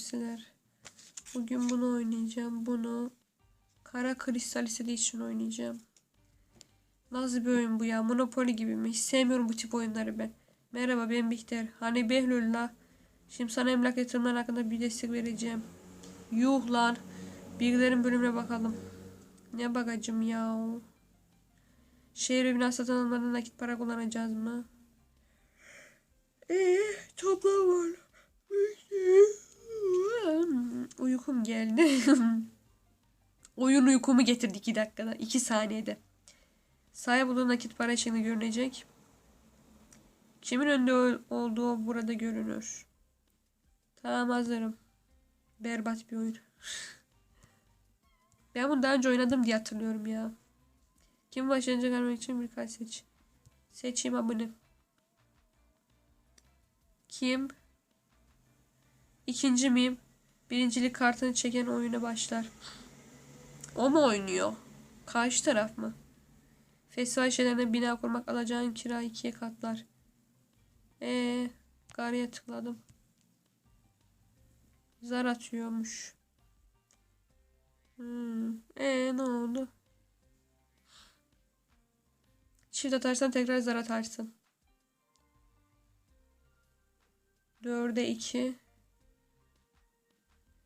hamsiler. Bugün bunu oynayacağım. Bunu kara kristal istediği için oynayacağım. Nasıl bir oyun bu ya? Monopoly gibi mi? Hiç sevmiyorum bu tip oyunları ben. Merhaba ben Bihter. Hani Behlül'la. Şimdi sana emlak yatırımları hakkında bir destek vereceğim. Yuh lan. Bilgilerin bölümüne bakalım. Ne bakacağım ya? Şehir ve bina satın almadan nakit para kullanacağız mı? Eee toplam var. Uykum geldi. Oyun uykumu getirdi 2 dakikada. 2 saniyede. Sahip olduğu nakit para şekli görünecek. Kimin önde ol- olduğu burada görünür. Tamam hazırım. Berbat bir oyun. Ben bunu daha önce oynadım diye hatırlıyorum ya. Kim başlayacak almak için birkaç seç. Seçeyim abone. Kim? İkinci miyim? Birincilik kartını çeken oyuna başlar. O mu oynuyor? Karşı taraf mı? Festival şeylerine bina kurmak alacağın kira ikiye katlar. Eee Garı'ya tıkladım. Zar atıyormuş. Hmm. Ee ne oldu? Çift atarsan tekrar zar atarsın. Dörde iki.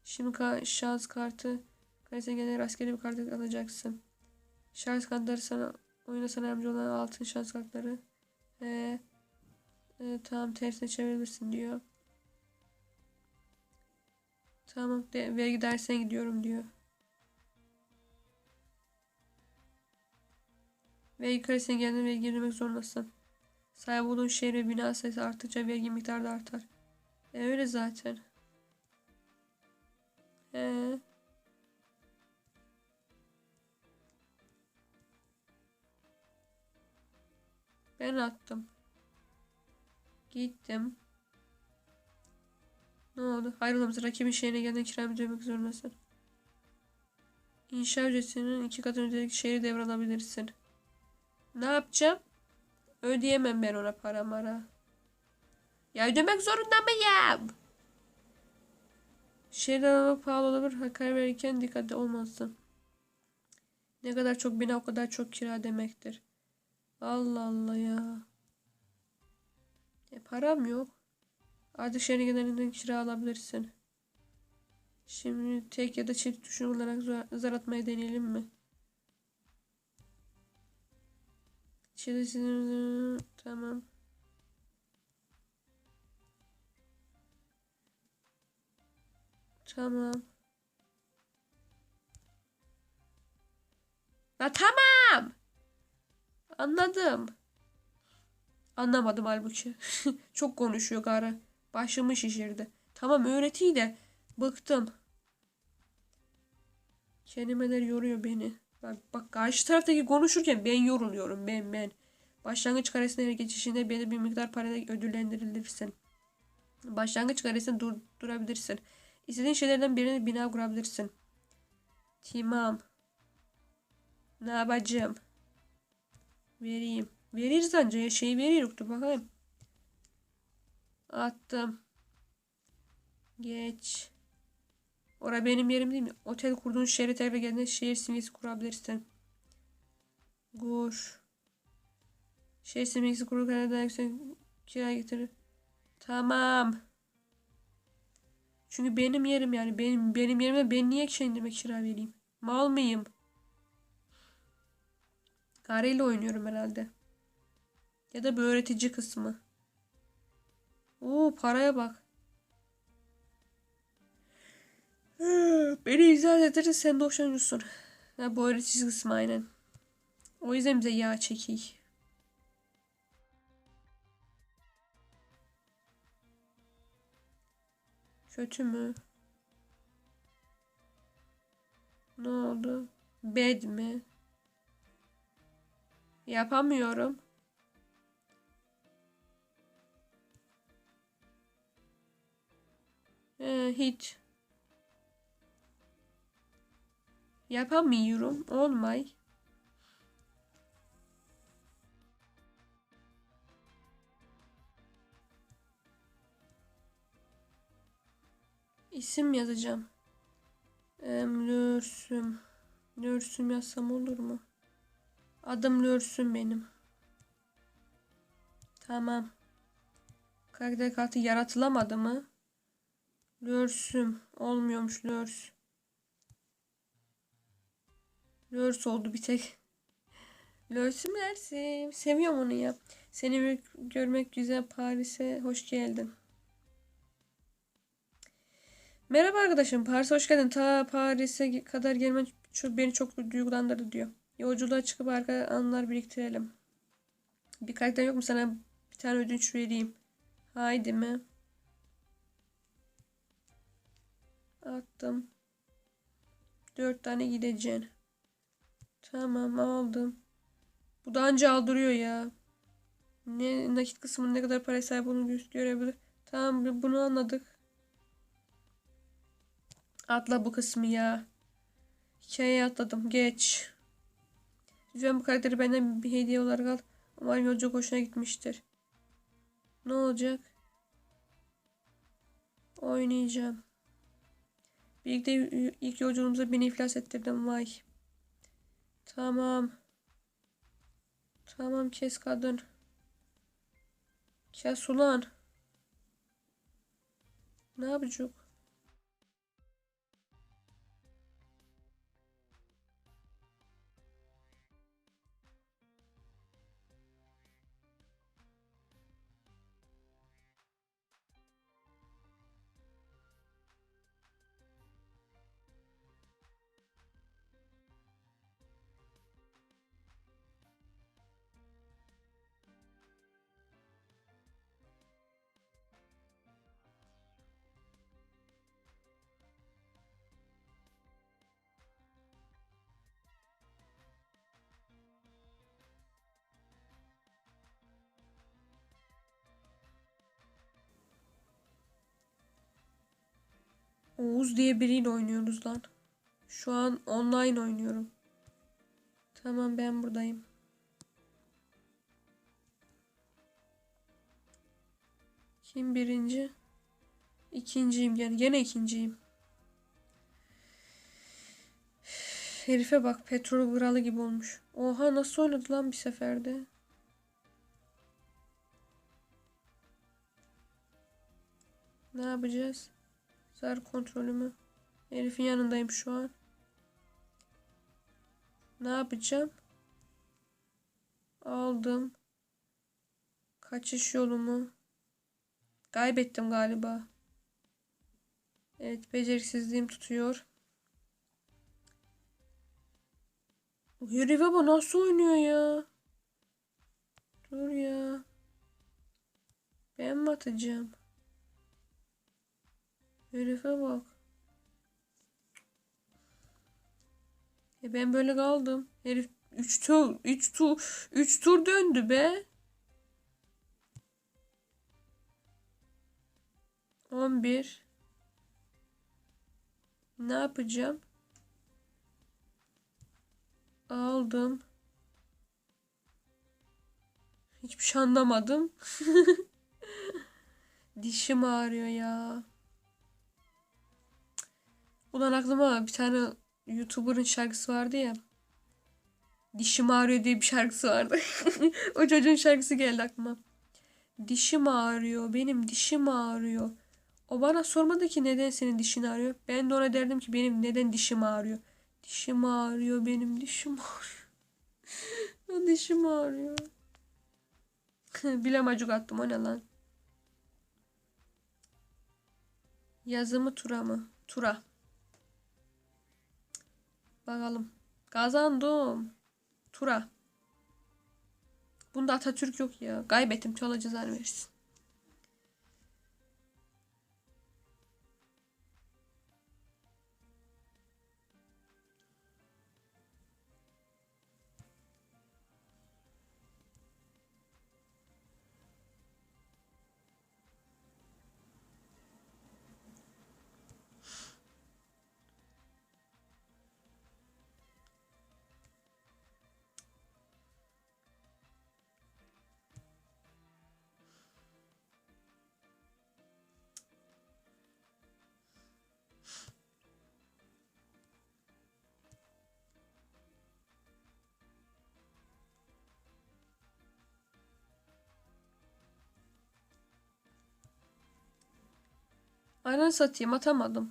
Şimdi ka- şans kartı karesine gelen rastgele bir kartı alacaksın. Şans kartları sana oyuna sana yardımcı olan altın şans kartları. Ee, e, tamam tersine çevirebilirsin diyor. Tamam de, vergi dersine gidiyorum diyor. Vergi karesine geldiğinde vergi ödemek zorundasın. Sahip olduğun şehir ve bina sayısı arttıkça vergi miktarı da artar. E öyle zaten. Ee, ben attım. Gittim. Ne oldu? Hayrola rakibin şehrine geldiğinde kiramı ödemek zorundasın. İnşa ücretinin iki katını ödeyerek şehri devralabilirsin. Ne yapacağım? Ödeyemem ben ona para. Ya ödemek zorunda mıyım? Şehirden almak pahalı olabilir. Ha, Karar verirken dikkatli olmalısın. Ne kadar çok bina o kadar çok kira demektir. Allah Allah ya. E, param yok. Artık şehrin genelinden kira alabilirsin. Şimdi tek ya da çift tuşu kullanarak zar, atmayı deneyelim mi? Çift tamam. Tamam. Ya tamam. Anladım. Anlamadım halbuki. Çok konuşuyor Gara. Başımı şişirdi. Tamam öğretiyi de bıktım. Kelimeler yoruyor beni. Bak, bak karşı taraftaki konuşurken ben yoruluyorum. Ben ben. Başlangıç karesine geçişinde belli bir miktar parayla ödüllendirilirsin. Başlangıç karesinde dur, durabilirsin. İstediğin şeylerden birini bina kurabilirsin. Tamam. Ne yapacağım? Vereyim. Veririz anca ya şey veriyoruz. Dur bakayım. Attım. Geç. Ora benim yerim değil mi? Otel kurduğun şehre tekrar geldiğinde şehir simgesi kurabilirsin. Kur. Şehir simgesi kururken daha yüksek kira getirir. Tamam. Çünkü benim yerim yani benim benim yerime ben niye kendime kira vereyim? Mal mıyım? Gareyle oynuyorum herhalde. Ya da bir öğretici kısmı. Oo paraya bak. Beni izah edersen sen de hoşlanıyorsun. Ha, bu öğretici kısmı aynen. O yüzden bize yağ çekiy. Kötü mü? Ne oldu? Bed mi? Yapamıyorum. Ee, hiç. Yapamıyorum. Olmay. İsim yazacağım. Em, Lörsüm. Lörsüm yazsam olur mu? Adım Lörsüm benim. Tamam. Karakter kartı yaratılamadı mı? Lörsüm. Olmuyormuş Lörs. Lörs oldu bir tek. Lörsüm Ersim. Seviyorum onu ya. Seni görmek güzel Paris'e hoş geldin. Merhaba arkadaşım. Paris'e hoş geldin. Ta Paris'e kadar gelmen beni çok duygulandırdı diyor. Yolculuğa çıkıp arka anlar biriktirelim. Bir karakter yok mu sana bir tane ödünç vereyim. Haydi mi? Attım. Dört tane gideceksin. Tamam aldım. Bu da anca aldırıyor ya. Ne nakit kısmının ne kadar para sahip olduğunu gö- görebilir. Tamam bunu anladık. Atla bu kısmı ya. Hikayeye atladım. Geç. Lütfen bu karakteri benden bir hediye olarak al. Umarım yolculuk hoşuna gitmiştir. Ne olacak? Oynayacağım. Birlikte ilk yolculuğumuza beni iflas ettirdim. Vay. Tamam. Tamam kes kadın. Kes ulan. Ne yapacak? Oğuz diye biriyle oynuyoruz lan. Şu an online oynuyorum. Tamam ben buradayım. Kim birinci? İkinciyim yani gene ikinciyim. Herife bak petrol kralı gibi olmuş. Oha nasıl oynadı lan bir seferde? Ne yapacağız? Zar kontrolü mü? Herifin yanındayım şu an. Ne yapacağım? Aldım. Kaçış yolumu. Kaybettim galiba. Evet beceriksizliğim tutuyor. Bu herife bak nasıl oynuyor ya? Dur ya. Ben mi atacağım? Herife bak. E ben böyle kaldım. Herif 3 tur 3 tur 3 tur döndü be. 11 Ne yapacağım? Aldım. Hiçbir şey anlamadım. Dişim ağrıyor ya. Ulan aklıma bir tane YouTuber'ın şarkısı vardı ya. Dişim ağrıyor diye bir şarkısı vardı. o çocuğun şarkısı geldi aklıma. Dişim ağrıyor. Benim dişim ağrıyor. O bana sormadı ki neden senin dişin ağrıyor. Ben de ona derdim ki benim neden dişim ağrıyor. Dişim ağrıyor. Benim dişim ağrıyor. o dişim ağrıyor. Bilemacık attım o ne lan. Yazımı tura mı? Tura. Bakalım. Kazandım. Tura. Bunda Atatürk yok ya. Kaybettim. Çala cezanı versin. Aynen satayım atamadım.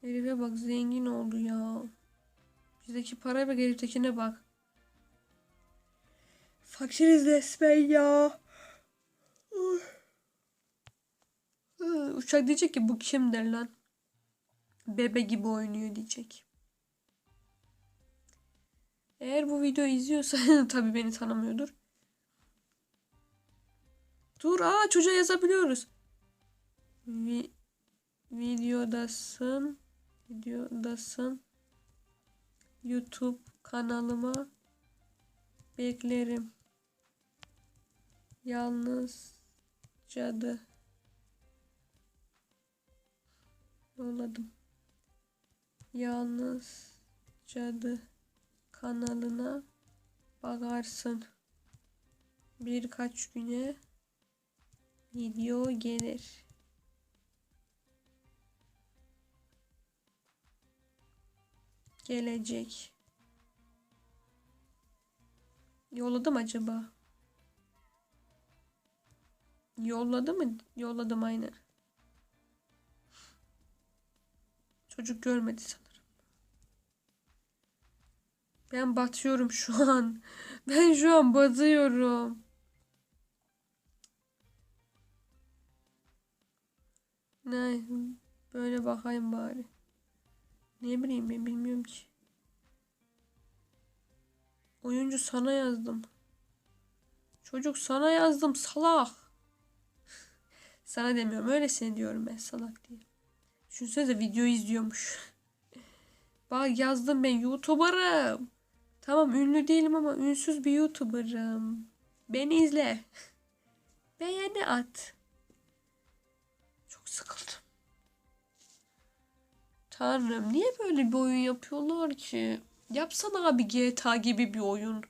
Herife bak zengin oldu ya. Bizdeki paraya bak heriftekine bak. Fakiriz resmen ya. Uçak diyecek ki bu kim der lan. Bebe gibi oynuyor diyecek. Eğer bu videoyu izliyorsa tabii beni tanımıyordur. Dur aa çocuğa yazabiliyoruz. Vi videodasın. Videodasın. YouTube kanalıma beklerim. Yalnız cadı. Yolladım. Yalnız cadı kanalına bakarsın. Birkaç güne video gelir. Gelecek. Yolladım acaba? Yolladı mı? Yolladım aynen. Çocuk görmedi sanırım. Ben batıyorum şu an. Ben şu an batıyorum. Ne? Böyle bakayım bari. Ne bileyim ben bilmiyorum ki. Oyuncu sana yazdım. Çocuk sana yazdım salak. Sana demiyorum öylesine diyorum ben salak diye. Düşünsenize video izliyormuş. Bak yazdım ben YouTuber'ım. Tamam ünlü değilim ama ünsüz bir YouTuber'ım. Beni izle. Beğeni at. Sıkıldım. Tanrım niye böyle bir oyun yapıyorlar ki? Yapsana abi GTA gibi bir oyun.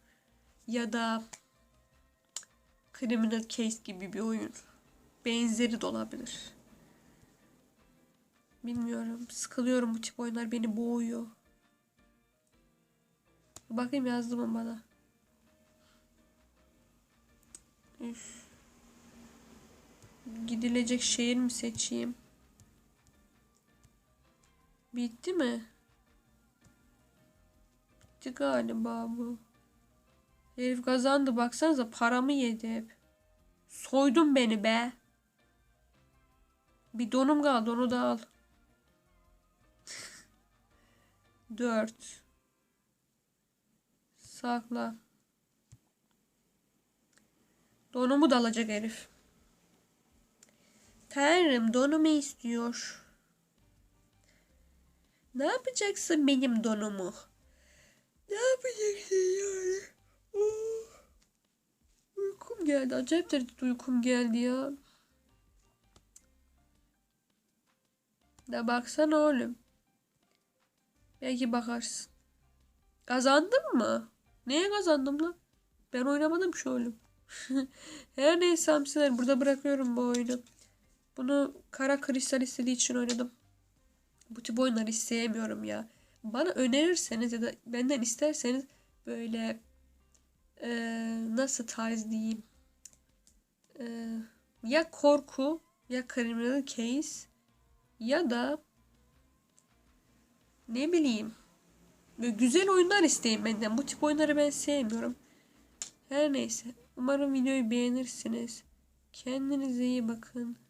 Ya da Criminal Case gibi bir oyun. Benzeri de olabilir. Bilmiyorum. Sıkılıyorum bu tip oyunlar beni boğuyor. Bakayım yazdı mı bana. Üf. Gidilecek şehir mi seçeyim? Bitti mi? Bitti galiba bu. Herif kazandı baksanıza paramı yedi hep. Soydun beni be. Bir donum kaldı onu da al. Dört. Sakla. Donumu da alacak herif. Tanrım donumu istiyor. Ne yapacaksın benim donumu? Ne yapacaksın yani? Oh. Uykum geldi. Acayip derecede uykum geldi ya. Da baksana oğlum. Belki bakarsın. Kazandın mı? Neye kazandım lan? Ben oynamadım şu oğlum. Her neyse hamsiler burada bırakıyorum bu oyunu. Bunu kara kristal istediği için oynadım. Bu tip oyunları sevmiyorum ya. Bana önerirseniz ya da benden isterseniz böyle eee, nasıl tarz diyeyim Eee, ya korku ya criminal case ya da ne bileyim böyle güzel oyunlar isteyin benden. Bu tip oyunları ben sevmiyorum. Her neyse. Umarım videoyu beğenirsiniz. Kendinize iyi bakın.